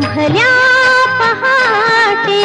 भल्या पहाटे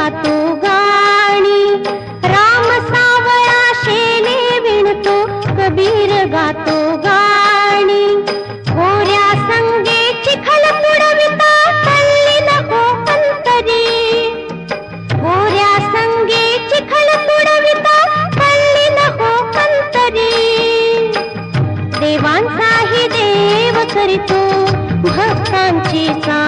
गातो गाणी. राम सावळा शेले विणतो कबीर गातो गाणी. गोऱ्या संगे चिखल पुडविता कल्ली नको अंतरी गोऱ्या संगे चिखल पुडविता कल्ली नको अंतरी देवांचाही देव करीतो भक्तांची सा